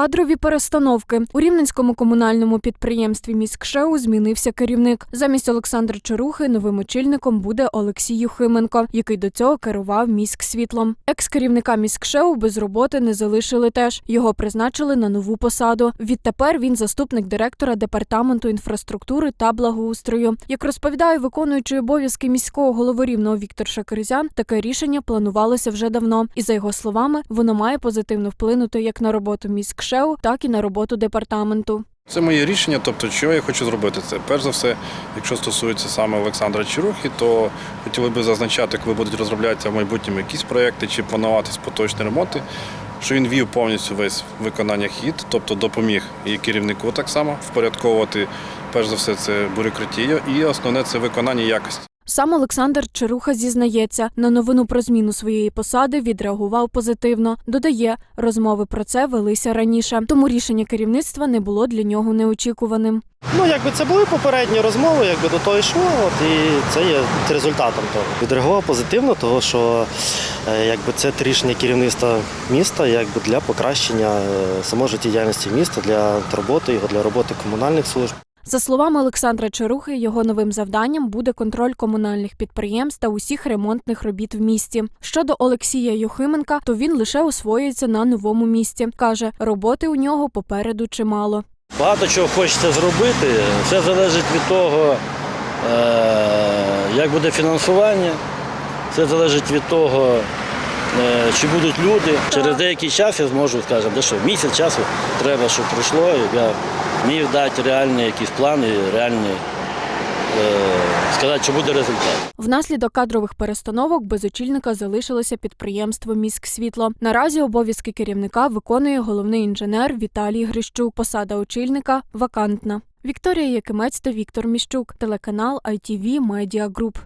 Кадрові перестановки у рівненському комунальному підприємстві міськшеу змінився керівник. Замість Олександра Чорухи новим очільником буде Олексій Юхименко, який до цього керував міськсвітлом. Екс-керівника міськшеу без роботи не залишили теж. Його призначили на нову посаду. Відтепер він заступник директора департаменту інфраструктури та благоустрою. Як розповідає виконуючий обов'язки міського голови рівного Віктор Шакирзян, таке рішення планувалося вже давно, і за його словами, воно має позитивно вплинути як на роботу міськшеу, так і на роботу департаменту. Це моє рішення, тобто, що я хочу зробити це. Перш за все, якщо стосується саме Олександра Чарухи, то хотіли би зазначати, коли будуть розроблятися в майбутньому якісь проекти чи плануватись поточні ремонти, що він вів повністю весь виконання хід, тобто допоміг і керівнику так само впорядковувати, перш за все, це бюрократію, і основне це виконання якості. Сам Олександр Чаруха зізнається, на новину про зміну своєї посади відреагував позитивно. Додає, розмови про це велися раніше, тому рішення керівництва не було для нього неочікуваним. Ну, якби це були попередні розмови, якби до того йшло, от, і це є результатом того. Відреагував позитивно, того що е, якби це рішення керівництва міста якби для покращення е, самої життєдіяльності міста, для роботи його, для роботи комунальних служб. За словами Олександра Чарухи, його новим завданням буде контроль комунальних підприємств та усіх ремонтних робіт в місті. Щодо Олексія Юхименка, то він лише освоюється на новому місці. каже, роботи у нього попереду чимало. Багато чого хочеться зробити. Все залежить від того, е, як буде фінансування, все залежить від того, е, чи будуть люди. Через деякий час я зможу, скажімо, де що місяць часу треба, щоб пройшло, я вмію дати реальні якісь плани, реальні е, сказати, що буде результат. Внаслідок кадрових перестановок без очільника залишилося підприємство Міськсвітло. Наразі обов'язки керівника виконує головний інженер Віталій Грищук. Посада очільника вакантна. Вікторія Якимець та Віктор Міщук, телеканал ITV Media Group.